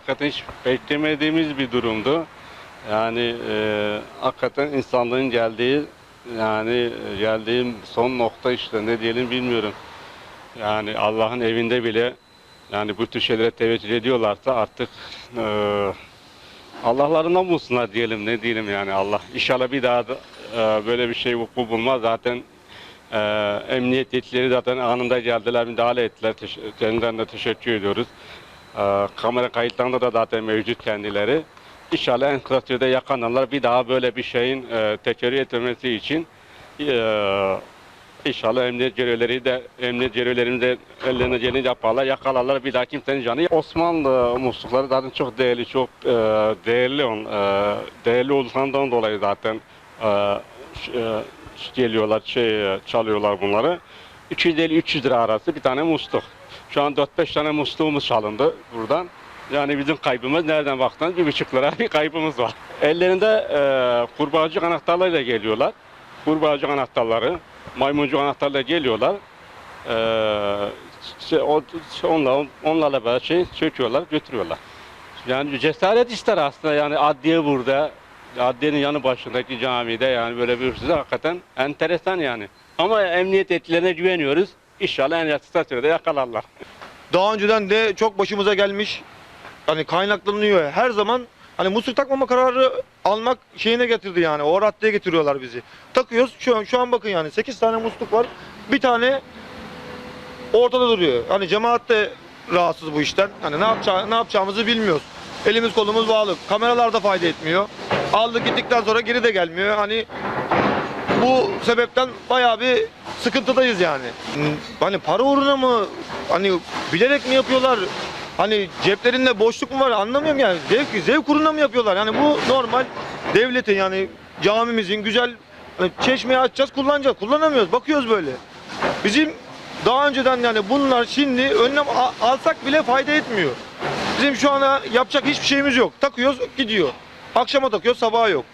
Hakikaten hiç beklemediğimiz bir durumdu. Yani e, hakikaten insanlığın geldiği yani e, geldiğim son nokta işte ne diyelim bilmiyorum. Yani Allah'ın evinde bile yani bu tür şeylere teveccüh ediyorlarsa artık e, Allah'larından bulsunlar diyelim ne diyelim yani Allah. İnşallah bir daha da e, böyle bir şey vuku bulmaz zaten e, emniyet yetkilileri zaten anında geldiler müdahale ettiler. Kendilerine teşekkür ediyoruz. E, kamera kayıtlarında da zaten mevcut kendileri. İnşallah en kısa sürede yakalanırlar. Bir daha böyle bir şeyin e, tekerrür etmemesi için e, İnşallah emniyet görevleri de emniyet görevlerimiz de ellerine geleni yaparlar, yakalarlar bir daha kimsenin canı. Osmanlı muslukları zaten çok değerli, çok e, değerli on, e, değerli olduğundan dolayı zaten e, e, geliyorlar, şey e, çalıyorlar bunları. 250-300 lira arası bir tane musluk. Şu an 4-5 tane musluğumuz çalındı buradan. Yani bizim kaybımız nereden baksanız bir buçuk bir kaybımız var. Ellerinde e, kurbağacık anahtarlarıyla geliyorlar. Kurbağacık anahtarları, maymuncuk anahtarlarıyla geliyorlar. E, şey, o, onlarla, onlarla beraber şey söküyorlar, götürüyorlar. Yani cesaret ister aslında yani adliye burada, adliyenin yanı başındaki camide yani böyle bir hırsız hakikaten enteresan yani. Ama emniyet etkilerine güveniyoruz. İnşallah en kısa sürede yakalarlar. Daha önceden de çok başımıza gelmiş. Hani kaynaklanıyor. Her zaman hani musluk takmama kararı almak şeyine getirdi yani. O raddeye getiriyorlar bizi. Takıyoruz. Şu an, şu an bakın yani 8 tane musluk var. Bir tane ortada duruyor. Hani cemaat de rahatsız bu işten. Hani ne yapacağı, ne yapacağımızı bilmiyoruz. Elimiz kolumuz bağlı. Kameralar da fayda etmiyor. Aldık gittikten sonra geri de gelmiyor. Hani bu sebepten bayağı bir sıkıntıdayız yani. Hani para uğruna mı hani bilerek mi yapıyorlar? Hani ceplerinde boşluk mu var anlamıyorum yani. Zevk, zevk uğruna mı yapıyorlar? Yani bu normal devletin yani camimizin güzel hani çeşmeyi açacağız kullanacağız. Kullanamıyoruz. Bakıyoruz böyle. Bizim daha önceden yani bunlar şimdi önlem alsak bile fayda etmiyor. Bizim şu ana yapacak hiçbir şeyimiz yok. Takıyoruz gidiyor. Akşama takıyoruz sabaha yok.